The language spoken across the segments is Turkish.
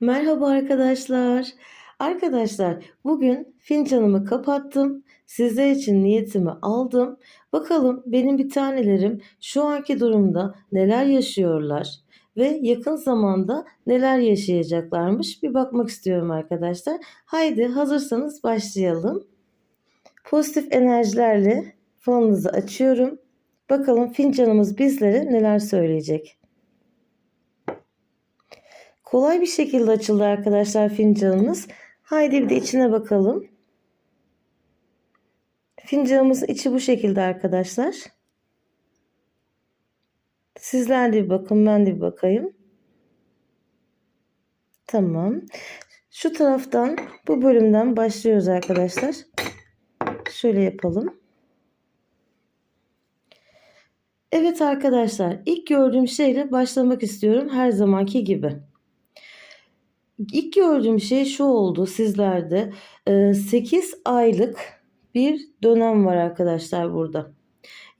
Merhaba arkadaşlar. Arkadaşlar bugün fincanımı kapattım. Sizler için niyetimi aldım. Bakalım benim bir tanelerim şu anki durumda neler yaşıyorlar ve yakın zamanda neler yaşayacaklarmış bir bakmak istiyorum arkadaşlar. Haydi hazırsanız başlayalım. Pozitif enerjilerle falınızı açıyorum. Bakalım fincanımız bizlere neler söyleyecek. Kolay bir şekilde açıldı arkadaşlar fincanımız. Haydi bir de içine bakalım. Fincanımızın içi bu şekilde arkadaşlar. Sizler de bir bakın ben de bir bakayım. Tamam. Şu taraftan bu bölümden başlıyoruz arkadaşlar. Şöyle yapalım. Evet arkadaşlar ilk gördüğüm şeyle başlamak istiyorum her zamanki gibi. İlk gördüğüm şey şu oldu sizlerde. 8 aylık bir dönem var arkadaşlar burada.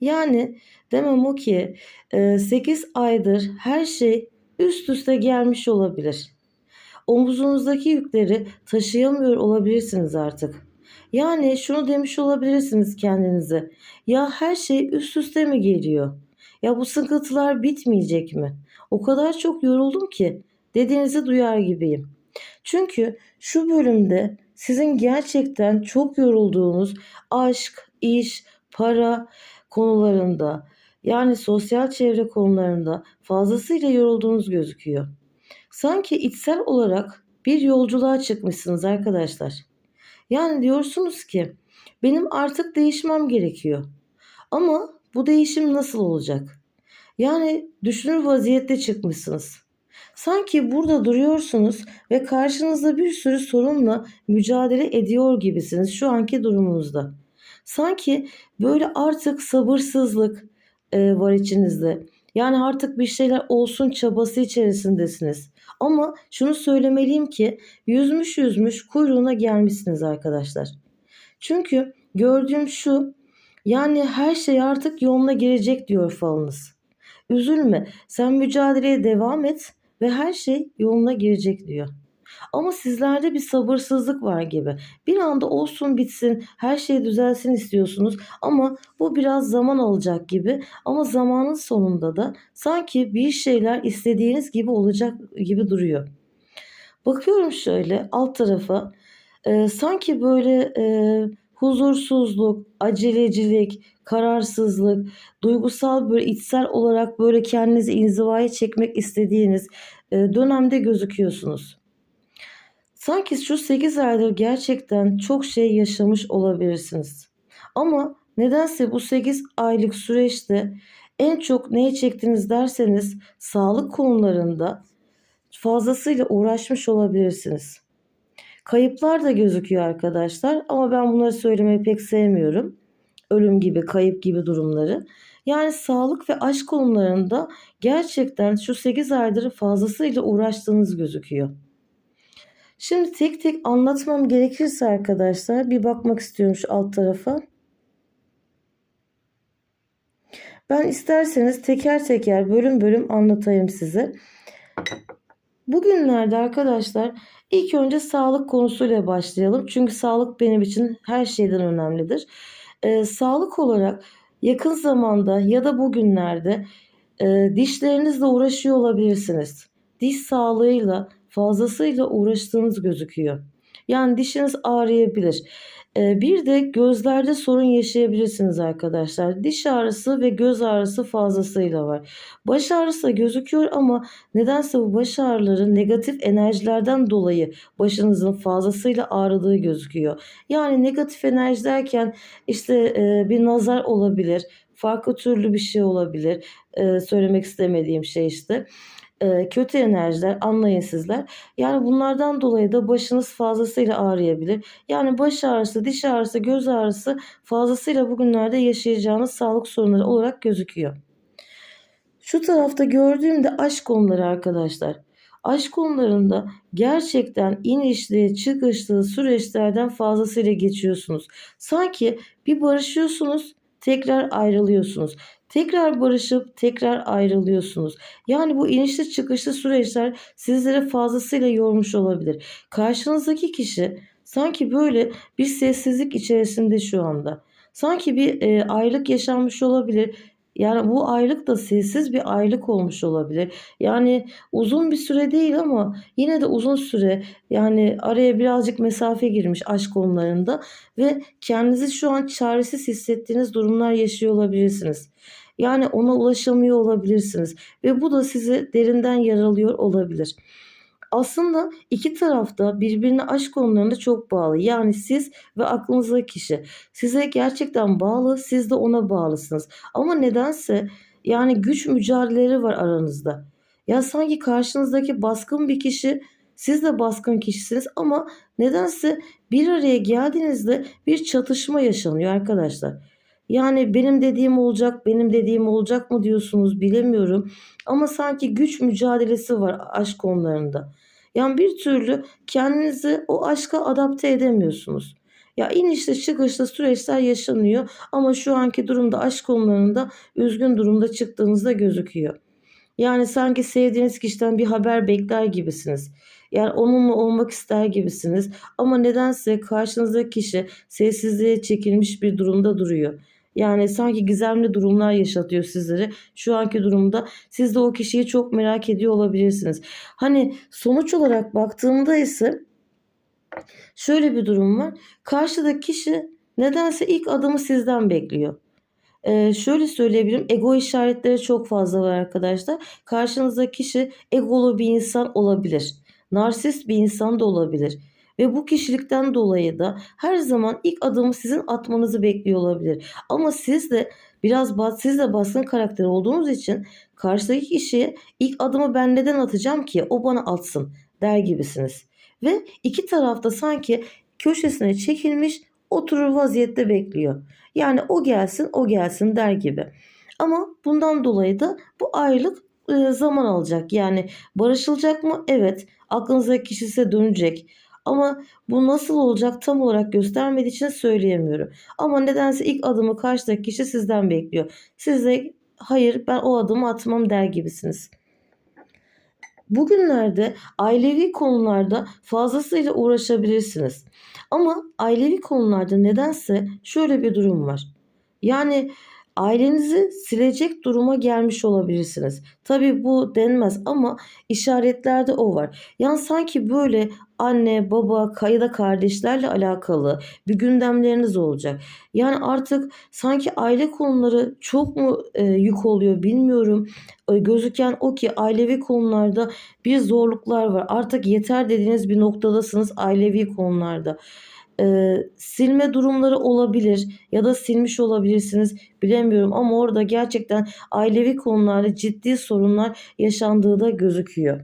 Yani demem o ki 8 aydır her şey üst üste gelmiş olabilir. Omuzunuzdaki yükleri taşıyamıyor olabilirsiniz artık. Yani şunu demiş olabilirsiniz kendinize. Ya her şey üst üste mi geliyor? Ya bu sıkıntılar bitmeyecek mi? O kadar çok yoruldum ki dediğinizi duyar gibiyim. Çünkü şu bölümde sizin gerçekten çok yorulduğunuz aşk, iş, para konularında yani sosyal çevre konularında fazlasıyla yorulduğunuz gözüküyor. Sanki içsel olarak bir yolculuğa çıkmışsınız arkadaşlar. Yani diyorsunuz ki benim artık değişmem gerekiyor. Ama bu değişim nasıl olacak? Yani düşünür vaziyette çıkmışsınız. Sanki burada duruyorsunuz ve karşınızda bir sürü sorunla mücadele ediyor gibisiniz şu anki durumunuzda. Sanki böyle artık sabırsızlık e, var içinizde. Yani artık bir şeyler olsun çabası içerisindesiniz. Ama şunu söylemeliyim ki yüzmüş yüzmüş kuyruğuna gelmişsiniz arkadaşlar. Çünkü gördüğüm şu yani her şey artık yoluna girecek diyor falınız. Üzülme sen mücadeleye devam et ve her şey yoluna girecek diyor. Ama sizlerde bir sabırsızlık var gibi. Bir anda olsun bitsin, her şey düzelsin istiyorsunuz ama bu biraz zaman alacak gibi. Ama zamanın sonunda da sanki bir şeyler istediğiniz gibi olacak gibi duruyor. Bakıyorum şöyle alt tarafa. E, sanki böyle e, huzursuzluk, acelecilik, kararsızlık, duygusal böyle içsel olarak böyle kendinizi inzivaya çekmek istediğiniz e, dönemde gözüküyorsunuz. Sanki şu 8 aydır gerçekten çok şey yaşamış olabilirsiniz. Ama nedense bu 8 aylık süreçte en çok neyi çektiniz derseniz sağlık konularında fazlasıyla uğraşmış olabilirsiniz. Kayıplar da gözüküyor arkadaşlar ama ben bunları söylemeyi pek sevmiyorum. Ölüm gibi, kayıp gibi durumları. Yani sağlık ve aşk konularında gerçekten şu 8 aydır fazlasıyla uğraştığınız gözüküyor. Şimdi tek tek anlatmam gerekirse arkadaşlar bir bakmak istiyorum şu alt tarafa. Ben isterseniz teker teker bölüm bölüm anlatayım size. Bugünlerde arkadaşlar ilk önce sağlık konusuyla başlayalım. Çünkü sağlık benim için her şeyden önemlidir. Ee, sağlık olarak yakın zamanda ya da bugünlerde e, dişlerinizle uğraşıyor olabilirsiniz. Diş sağlığıyla fazlasıyla uğraştığınız gözüküyor. Yani dişiniz ağrıyabilir. Ee, bir de gözlerde sorun yaşayabilirsiniz arkadaşlar. Diş ağrısı ve göz ağrısı fazlasıyla var. Baş ağrısı gözüküyor ama nedense bu baş ağrıları negatif enerjilerden dolayı başınızın fazlasıyla ağrıdığı gözüküyor. Yani negatif enerji derken işte e, bir nazar olabilir, farklı türlü bir şey olabilir. E, söylemek istemediğim şey işte kötü enerjiler anlayın sizler. Yani bunlardan dolayı da başınız fazlasıyla ağrıyabilir. Yani baş ağrısı, diş ağrısı, göz ağrısı fazlasıyla bugünlerde yaşayacağınız sağlık sorunları olarak gözüküyor. Şu tarafta gördüğümde aşk konuları arkadaşlar. Aşk konularında gerçekten inişli çıkışlı süreçlerden fazlasıyla geçiyorsunuz. Sanki bir barışıyorsunuz tekrar ayrılıyorsunuz. Tekrar barışıp tekrar ayrılıyorsunuz. Yani bu inişli çıkışlı süreçler sizleri fazlasıyla yormuş olabilir. Karşınızdaki kişi sanki böyle bir sessizlik içerisinde şu anda. Sanki bir e, aylık yaşanmış olabilir. Yani bu aylık da sessiz bir aylık olmuş olabilir. Yani uzun bir süre değil ama yine de uzun süre yani araya birazcık mesafe girmiş aşk konularında ve kendinizi şu an çaresiz hissettiğiniz durumlar yaşıyor olabilirsiniz. Yani ona ulaşamıyor olabilirsiniz ve bu da sizi derinden yaralıyor olabilir. Aslında iki taraf da birbirine aşk konularında çok bağlı. Yani siz ve aklınızdaki kişi. Size gerçekten bağlı, siz de ona bağlısınız. Ama nedense yani güç mücadeleleri var aranızda. Ya sanki karşınızdaki baskın bir kişi, siz de baskın kişisiniz ama nedense bir araya geldiğinizde bir çatışma yaşanıyor arkadaşlar. Yani benim dediğim olacak, benim dediğim olacak mı diyorsunuz bilemiyorum. Ama sanki güç mücadelesi var aşk konularında. Yani bir türlü kendinizi o aşka adapte edemiyorsunuz. Ya inişli çıkışlı süreçler yaşanıyor ama şu anki durumda aşk konularında üzgün durumda çıktığınızda gözüküyor. Yani sanki sevdiğiniz kişiden bir haber bekler gibisiniz. Yani onunla olmak ister gibisiniz ama nedense karşınızdaki kişi sessizliğe çekilmiş bir durumda duruyor. Yani sanki gizemli durumlar yaşatıyor sizlere. Şu anki durumda siz de o kişiyi çok merak ediyor olabilirsiniz. Hani sonuç olarak baktığımda ise şöyle bir durum var. Karşıdaki kişi nedense ilk adımı sizden bekliyor. Ee, şöyle söyleyebilirim. Ego işaretleri çok fazla var arkadaşlar. Karşınızdaki kişi egolu bir insan olabilir. Narsist bir insan da olabilir. Ve bu kişilikten dolayı da her zaman ilk adımı sizin atmanızı bekliyor olabilir. Ama siz de biraz siz de baskın karakter olduğunuz için karşıdaki kişiye ilk adımı ben neden atacağım ki o bana atsın der gibisiniz. Ve iki tarafta sanki köşesine çekilmiş oturur vaziyette bekliyor. Yani o gelsin o gelsin der gibi. Ama bundan dolayı da bu ayrılık e, zaman alacak. Yani barışılacak mı? Evet. Aklınızdaki kişi size dönecek. Ama bu nasıl olacak tam olarak göstermediği için söyleyemiyorum. Ama nedense ilk adımı karşıdaki kişi sizden bekliyor. Siz de hayır ben o adımı atmam der gibisiniz. Bugünlerde ailevi konularda fazlasıyla uğraşabilirsiniz. Ama ailevi konularda nedense şöyle bir durum var. Yani ailenizi silecek duruma gelmiş olabilirsiniz. Tabi bu denmez ama işaretlerde o var. Yani sanki böyle anne, baba, kayıda kardeşlerle alakalı bir gündemleriniz olacak. Yani artık sanki aile konuları çok mu e, yük oluyor bilmiyorum. E, gözüken o ki ailevi konularda bir zorluklar var. Artık yeter dediğiniz bir noktadasınız ailevi konularda e, silme durumları olabilir ya da silmiş olabilirsiniz bilemiyorum ama orada gerçekten ailevi konularda ciddi sorunlar yaşandığı da gözüküyor.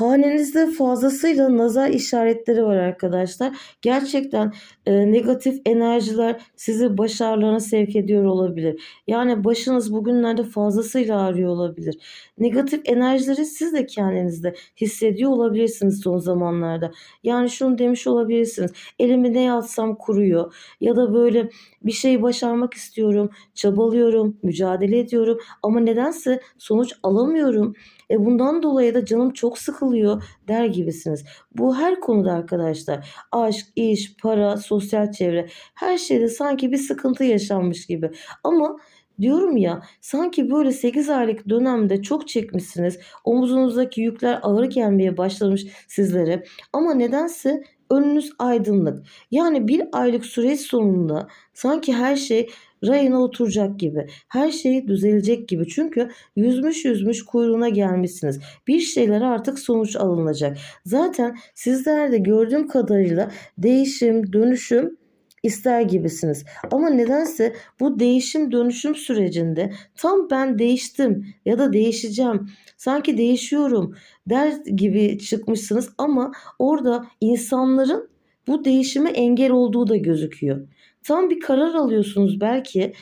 Hanenizde fazlasıyla nazar işaretleri var arkadaşlar. Gerçekten e, negatif enerjiler sizi başarılarına sevk ediyor olabilir. Yani başınız bugünlerde fazlasıyla ağrıyor olabilir. Negatif enerjileri siz de kendinizde hissediyor olabilirsiniz son zamanlarda. Yani şunu demiş olabilirsiniz. Elimi ne yatsam kuruyor ya da böyle bir şey başarmak istiyorum, çabalıyorum, mücadele ediyorum ama nedense sonuç alamıyorum. E bundan dolayı da canım çok sıkılıyor der gibisiniz. Bu her konuda arkadaşlar. Aşk, iş, para, sosyal çevre her şeyde sanki bir sıkıntı yaşanmış gibi. Ama diyorum ya sanki böyle 8 aylık dönemde çok çekmişsiniz. Omuzunuzdaki yükler ağır gelmeye başlamış sizlere. Ama nedense önünüz aydınlık. Yani bir aylık süreç sonunda sanki her şey rayına oturacak gibi. Her şey düzelecek gibi. Çünkü yüzmüş yüzmüş kuyruğuna gelmişsiniz. Bir şeyler artık sonuç alınacak. Zaten sizlerde gördüğüm kadarıyla değişim, dönüşüm ister gibisiniz. Ama nedense bu değişim dönüşüm sürecinde tam ben değiştim ya da değişeceğim. Sanki değişiyorum der gibi çıkmışsınız ama orada insanların bu değişime engel olduğu da gözüküyor. Tam bir karar alıyorsunuz belki.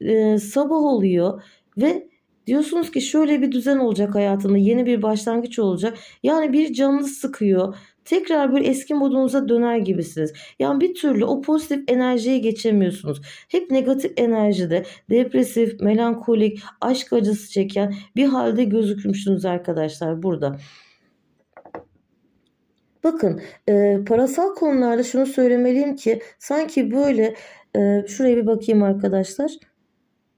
E, sabah oluyor ve diyorsunuz ki şöyle bir düzen olacak hayatımda. Yeni bir başlangıç olacak. Yani bir canınız sıkıyor. tekrar böyle eski modunuza döner gibisiniz. Yani bir türlü o pozitif enerjiye geçemiyorsunuz. Hep negatif enerjide, depresif, melankolik, aşk acısı çeken bir halde gözükmüşsünüz arkadaşlar burada. Bakın e, parasal konularda şunu söylemeliyim ki sanki böyle e, şuraya bir bakayım arkadaşlar.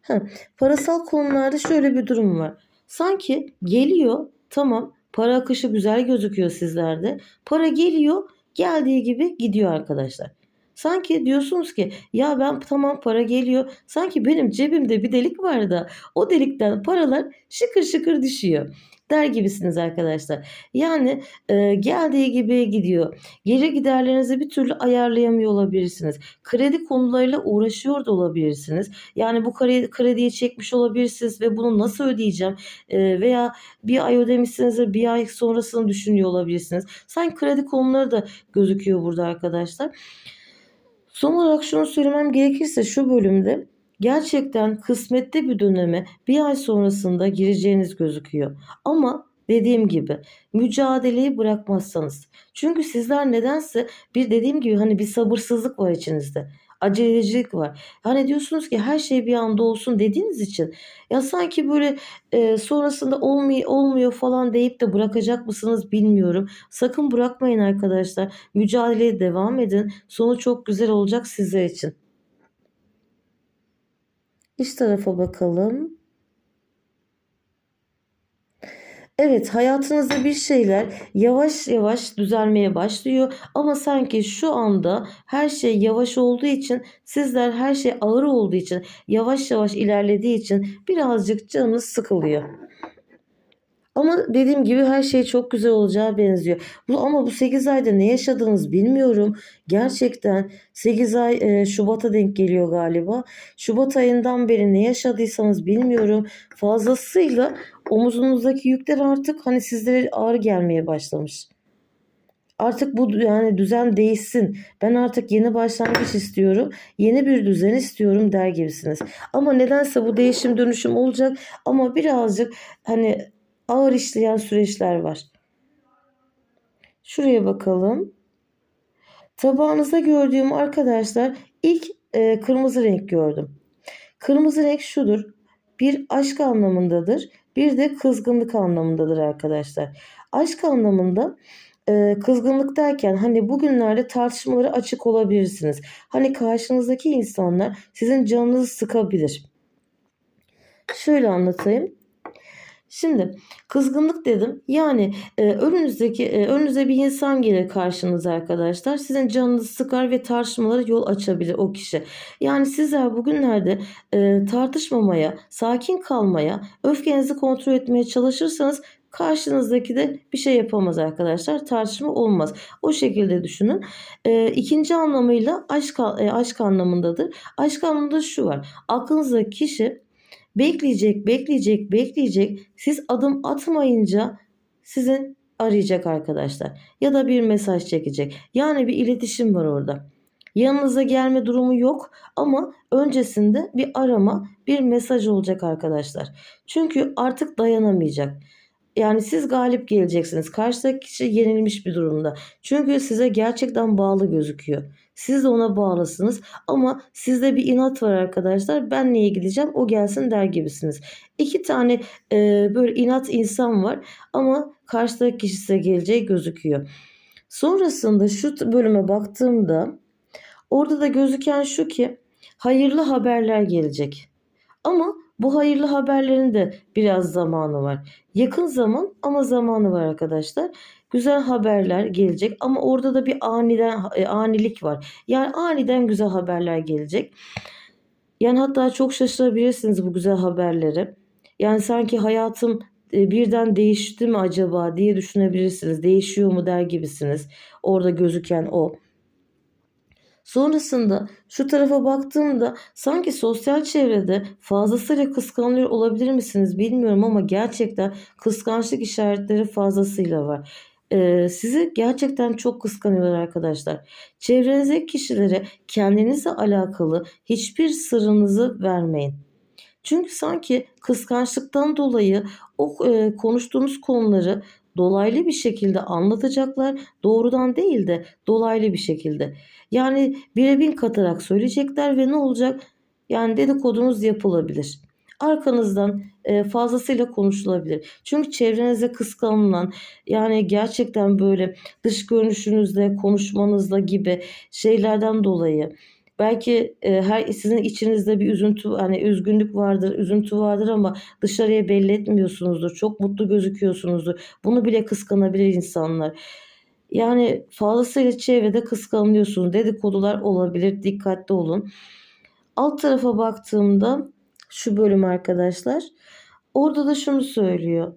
Heh, parasal konularda şöyle bir durum var. Sanki geliyor tamam para akışı güzel gözüküyor sizlerde. Para geliyor geldiği gibi gidiyor arkadaşlar. Sanki diyorsunuz ki ya ben tamam para geliyor. Sanki benim cebimde bir delik var da o delikten paralar şıkır şıkır düşüyor der gibisiniz arkadaşlar. Yani e, geldiği gibi gidiyor. Geri giderlerinizi bir türlü ayarlayamıyor olabilirsiniz. Kredi konularıyla uğraşıyor da olabilirsiniz. Yani bu kredi, krediyi çekmiş olabilirsiniz ve bunu nasıl ödeyeceğim e, veya bir ay ödemişsinizdir bir ay sonrasını düşünüyor olabilirsiniz. Sanki kredi konuları da gözüküyor burada arkadaşlar. Son olarak şunu söylemem gerekirse şu bölümde gerçekten kısmetli bir döneme bir ay sonrasında gireceğiniz gözüküyor. Ama dediğim gibi mücadeleyi bırakmazsanız. Çünkü sizler nedense bir dediğim gibi hani bir sabırsızlık var içinizde. Acelecilik var. Hani diyorsunuz ki her şey bir anda olsun dediğiniz için ya sanki böyle e, sonrasında olmuyor, olmuyor falan deyip de bırakacak mısınız bilmiyorum. Sakın bırakmayın arkadaşlar. Mücadeleye devam edin. Sonu çok güzel olacak sizler için. İç tarafa bakalım. Evet hayatınızda bir şeyler yavaş yavaş düzelmeye başlıyor ama sanki şu anda her şey yavaş olduğu için sizler her şey ağır olduğu için yavaş yavaş ilerlediği için birazcık canınız sıkılıyor. Ama dediğim gibi her şey çok güzel olacağı benziyor. Bu, ama bu 8 ayda ne yaşadınız bilmiyorum. Gerçekten 8 ay e, Şubat'a denk geliyor galiba. Şubat ayından beri ne yaşadıysanız bilmiyorum. Fazlasıyla omuzunuzdaki yükler artık hani sizlere ağır gelmeye başlamış. Artık bu yani düzen değişsin. Ben artık yeni başlangıç istiyorum. Yeni bir düzen istiyorum der gibisiniz. Ama nedense bu değişim dönüşüm olacak ama birazcık hani ağır işleyen süreçler var. Şuraya bakalım. Tabağınızda gördüğüm arkadaşlar ilk e, kırmızı renk gördüm. Kırmızı renk şudur. Bir aşk anlamındadır. Bir de kızgınlık anlamındadır arkadaşlar. Aşk anlamında e, kızgınlık derken hani bugünlerde tartışmaları açık olabilirsiniz. Hani karşınızdaki insanlar sizin canınızı sıkabilir. Şöyle anlatayım. Şimdi kızgınlık dedim. Yani e, önünüzdeki e, önünüze bir insan gelir karşınıza arkadaşlar. Sizin canınızı sıkar ve tartışmalara yol açabilir o kişi. Yani sizler bugünlerde e, tartışmamaya, sakin kalmaya, öfkenizi kontrol etmeye çalışırsanız karşınızdaki de bir şey yapamaz arkadaşlar. Tartışma olmaz. O şekilde düşünün. E, ikinci anlamıyla aşk, e, aşk anlamındadır. Aşk anlamında şu var. Aklınızdaki kişi Bekleyecek, bekleyecek, bekleyecek. Siz adım atmayınca sizin arayacak arkadaşlar. Ya da bir mesaj çekecek. Yani bir iletişim var orada. Yanınıza gelme durumu yok ama öncesinde bir arama, bir mesaj olacak arkadaşlar. Çünkü artık dayanamayacak. Yani siz galip geleceksiniz. Karşıdaki kişi yenilmiş bir durumda. Çünkü size gerçekten bağlı gözüküyor. Siz de ona bağlısınız ama sizde bir inat var arkadaşlar. Ben niye gideceğim o gelsin der gibisiniz. İki tane e, böyle inat insan var ama karşıdaki kişi size geleceği gözüküyor. Sonrasında şu bölüme baktığımda orada da gözüken şu ki hayırlı haberler gelecek. Ama bu hayırlı haberlerin de biraz zamanı var. Yakın zaman ama zamanı var arkadaşlar. Güzel haberler gelecek ama orada da bir aniden e, anilik var. Yani aniden güzel haberler gelecek. Yani hatta çok şaşırabilirsiniz bu güzel haberleri. Yani sanki hayatım e, birden değişti mi acaba diye düşünebilirsiniz. Değişiyor mu der gibisiniz. Orada gözüken o. Sonrasında şu tarafa baktığımda sanki sosyal çevrede fazlasıyla kıskanılıyor olabilir misiniz bilmiyorum ama gerçekten kıskançlık işaretleri fazlasıyla var. Sizi gerçekten çok kıskanıyorlar arkadaşlar. Çevrenizdeki kişilere kendinizle alakalı hiçbir sırrınızı vermeyin. Çünkü sanki kıskançlıktan dolayı o e, konuştuğunuz konuları dolaylı bir şekilde anlatacaklar. Doğrudan değil de dolaylı bir şekilde. Yani bire bin katarak söyleyecekler ve ne olacak? Yani dedikodunuz yapılabilir. Arkanızdan e, fazlasıyla konuşulabilir. Çünkü çevrenizde kıskanılan yani gerçekten böyle dış görünüşünüzle, konuşmanızla gibi şeylerden dolayı belki e, her sizin içinizde bir üzüntü hani üzgünlük vardır, üzüntü vardır ama dışarıya belli etmiyorsunuzdur. Çok mutlu gözüküyorsunuzdur. Bunu bile kıskanabilir insanlar. Yani fazlasıyla çevrede kıskanıyorsunuz. Dedikodular olabilir. Dikkatli olun. Alt tarafa baktığımda şu bölüm arkadaşlar. Orada da şunu söylüyor.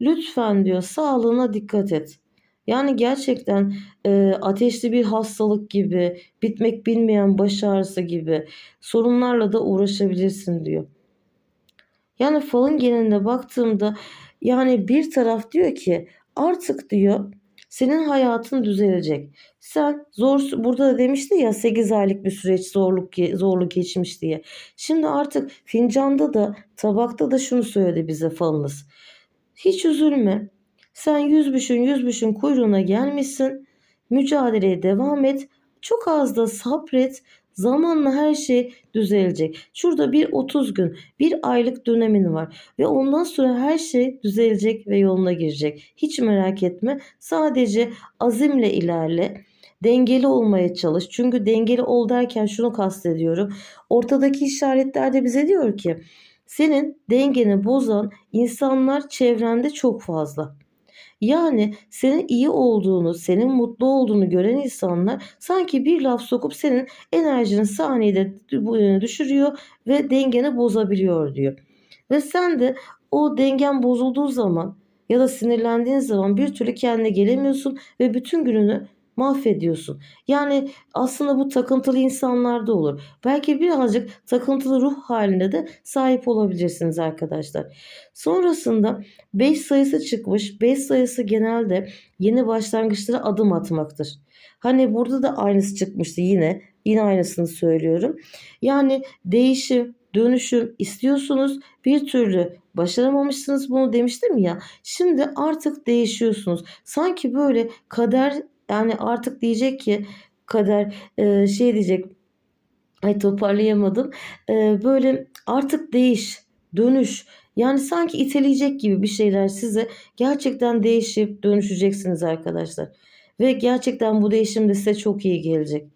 Lütfen diyor sağlığına dikkat et. Yani gerçekten e, ateşli bir hastalık gibi, bitmek bilmeyen baş ağrısı gibi sorunlarla da uğraşabilirsin diyor. Yani falın genelinde baktığımda yani bir taraf diyor ki artık diyor senin hayatın düzelecek. Sen zor burada da demişti ya 8 aylık bir süreç zorluk zorluk geçmiş diye. Şimdi artık fincanda da tabakta da şunu söyledi bize falınız. Hiç üzülme. Sen yüzbüşün yüzbüşün kuyruğuna gelmişsin. Mücadeleye devam et. Çok az da sabret. Zamanla her şey düzelecek. Şurada bir 30 gün, bir aylık dönemin var ve ondan sonra her şey düzelecek ve yoluna girecek. Hiç merak etme. Sadece azimle ilerle. Dengeli olmaya çalış. Çünkü dengeli ol derken şunu kastediyorum. Ortadaki işaretlerde bize diyor ki senin dengeni bozan insanlar çevrende çok fazla. Yani senin iyi olduğunu, senin mutlu olduğunu gören insanlar sanki bir laf sokup senin enerjini saniyede e, düşürüyor ve dengeni bozabiliyor diyor. Ve sen de o dengen bozulduğu zaman ya da sinirlendiğin zaman bir türlü kendine gelemiyorsun ve bütün gününü mahvediyorsun. Yani aslında bu takıntılı insanlarda olur. Belki birazcık takıntılı ruh halinde de sahip olabilirsiniz arkadaşlar. Sonrasında 5 sayısı çıkmış. 5 sayısı genelde yeni başlangıçlara adım atmaktır. Hani burada da aynısı çıkmıştı yine. Yine aynısını söylüyorum. Yani değişim, dönüşüm istiyorsunuz. Bir türlü başaramamışsınız bunu demiştim ya. Şimdi artık değişiyorsunuz. Sanki böyle kader yani artık diyecek ki kader e, şey diyecek ay toparlayamadım. E, böyle artık değiş, dönüş. Yani sanki iteleyecek gibi bir şeyler size gerçekten değişip dönüşeceksiniz arkadaşlar. Ve gerçekten bu değişim de size çok iyi gelecek.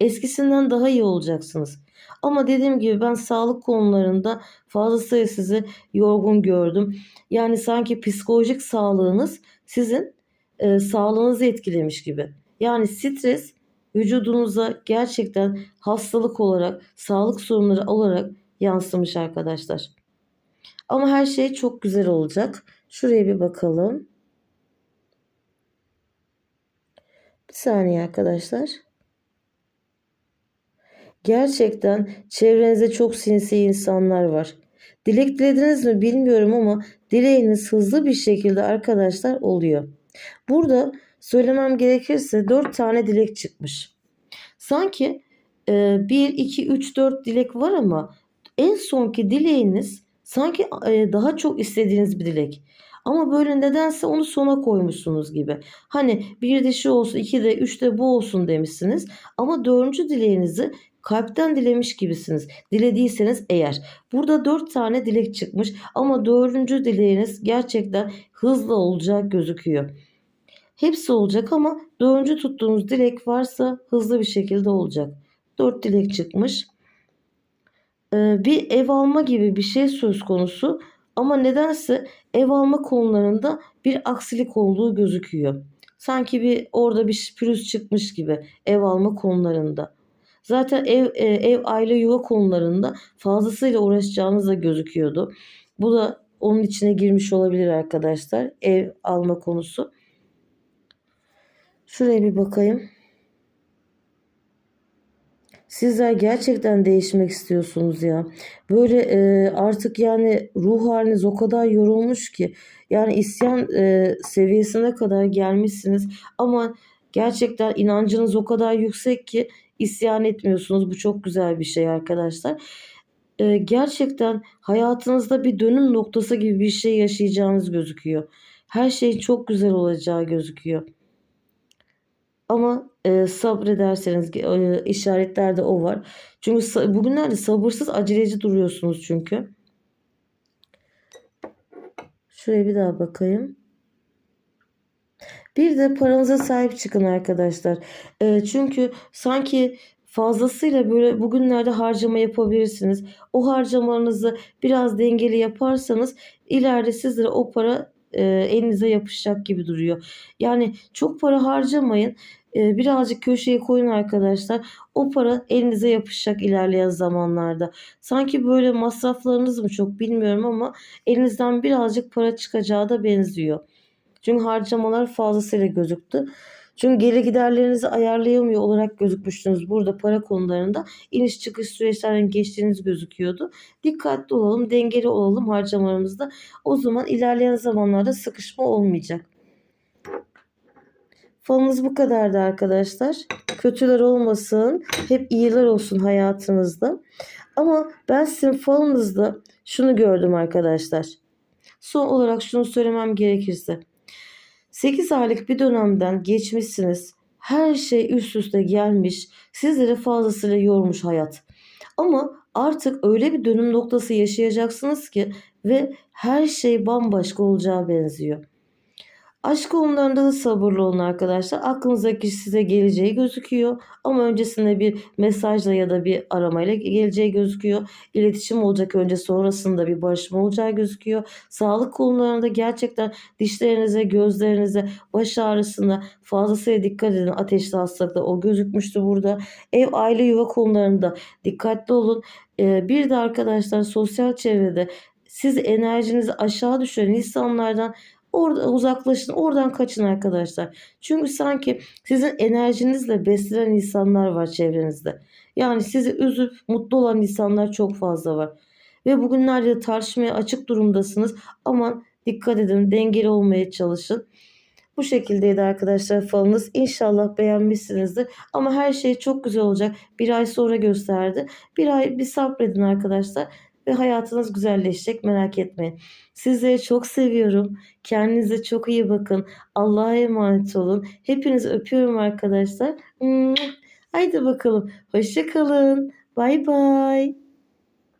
Eskisinden daha iyi olacaksınız. Ama dediğim gibi ben sağlık konularında fazlasıyla sizi yorgun gördüm. Yani sanki psikolojik sağlığınız sizin e, sağlığınızı etkilemiş gibi. Yani stres vücudunuza gerçekten hastalık olarak, sağlık sorunları olarak yansımış arkadaşlar. Ama her şey çok güzel olacak. Şuraya bir bakalım. Bir saniye arkadaşlar. Gerçekten çevrenizde çok sinsi insanlar var. Dilek dilediniz mi bilmiyorum ama dileğiniz hızlı bir şekilde arkadaşlar oluyor. Burada söylemem gerekirse 4 tane dilek çıkmış. Sanki e, 1, 2, 3, 4 dilek var ama en sonki dileğiniz sanki e, daha çok istediğiniz bir dilek. Ama böyle nedense onu sona koymuşsunuz gibi. Hani bir de şu olsun, iki de, üç de bu olsun demişsiniz. Ama dördüncü dileğinizi kalpten dilemiş gibisiniz. Dilediyseniz eğer. Burada dört tane dilek çıkmış ama dördüncü dileğiniz gerçekten hızlı olacak gözüküyor. Hepsi olacak ama dördüncü tuttuğunuz dilek varsa hızlı bir şekilde olacak. Dört dilek çıkmış. Ee, bir ev alma gibi bir şey söz konusu ama nedense ev alma konularında bir aksilik olduğu gözüküyor. Sanki bir orada bir pürüz çıkmış gibi ev alma konularında. Zaten ev, e, ev aile yuva konularında fazlasıyla uğraşacağınız da gözüküyordu. Bu da onun içine girmiş olabilir arkadaşlar. Ev alma konusu. Şuraya bir bakayım. Sizler gerçekten değişmek istiyorsunuz ya. Böyle e, artık yani ruh haliniz o kadar yorulmuş ki. Yani isyan e, seviyesine kadar gelmişsiniz. Ama gerçekten inancınız o kadar yüksek ki isyan etmiyorsunuz. Bu çok güzel bir şey arkadaşlar. E, gerçekten hayatınızda bir dönüm noktası gibi bir şey yaşayacağınız gözüküyor. Her şey çok güzel olacağı gözüküyor. Ama e, sabrederseniz e, işaretlerde o var. Çünkü bugünlerde sabırsız aceleci duruyorsunuz çünkü. Şuraya bir daha bakayım. Bir de paranıza sahip çıkın arkadaşlar. E, çünkü sanki fazlasıyla böyle bugünlerde harcama yapabilirsiniz. O harcamalarınızı biraz dengeli yaparsanız ileride sizlere o para e, elinize yapışacak gibi duruyor. Yani çok para harcamayın. E, birazcık köşeye koyun arkadaşlar. O para elinize yapışacak ilerleyen zamanlarda. Sanki böyle masraflarınız mı çok bilmiyorum ama elinizden birazcık para çıkacağı da benziyor. Çünkü harcamalar fazlasıyla gözüktü. Çünkü geri giderlerinizi ayarlayamıyor olarak gözükmüştünüz. Burada para konularında iniş çıkış süreçlerden geçtiğiniz gözüküyordu. Dikkatli olalım, dengeli olalım harcamalarımızda. O zaman ilerleyen zamanlarda sıkışma olmayacak. Falımız bu kadardı arkadaşlar. Kötüler olmasın, hep iyiler olsun hayatınızda. Ama ben sizin falınızda şunu gördüm arkadaşlar. Son olarak şunu söylemem gerekirse. 8 aylık bir dönemden geçmişsiniz. Her şey üst üste gelmiş. Sizleri fazlasıyla yormuş hayat. Ama artık öyle bir dönüm noktası yaşayacaksınız ki ve her şey bambaşka olacağı benziyor. Aşk konularında da sabırlı olun arkadaşlar. Aklınızdaki size geleceği gözüküyor. Ama öncesinde bir mesajla ya da bir aramayla geleceği gözüküyor. İletişim olacak önce sonrasında bir barışma olacağı gözüküyor. Sağlık konularında gerçekten dişlerinize, gözlerinize, baş ağrısına fazlasıyla dikkat edin. Ateşli hastalıkta o gözükmüştü burada. Ev, aile, yuva konularında dikkatli olun. Ee, bir de arkadaşlar sosyal çevrede siz enerjinizi aşağı düşüren insanlardan Orada uzaklaşın, oradan kaçın arkadaşlar. Çünkü sanki sizin enerjinizle beslenen insanlar var çevrenizde. Yani sizi üzüp mutlu olan insanlar çok fazla var. Ve bugünlerde tartışmaya açık durumdasınız. Aman dikkat edin, dengeli olmaya çalışın. Bu şekildeydi arkadaşlar falınız. İnşallah beğenmişsinizdir. Ama her şey çok güzel olacak. Bir ay sonra gösterdi. Bir ay bir sabredin arkadaşlar ve hayatınız güzelleşecek merak etmeyin. Sizleri çok seviyorum. Kendinize çok iyi bakın. Allah'a emanet olun. Hepinizi öpüyorum arkadaşlar. Haydi bakalım. Hoşçakalın. Bay bay.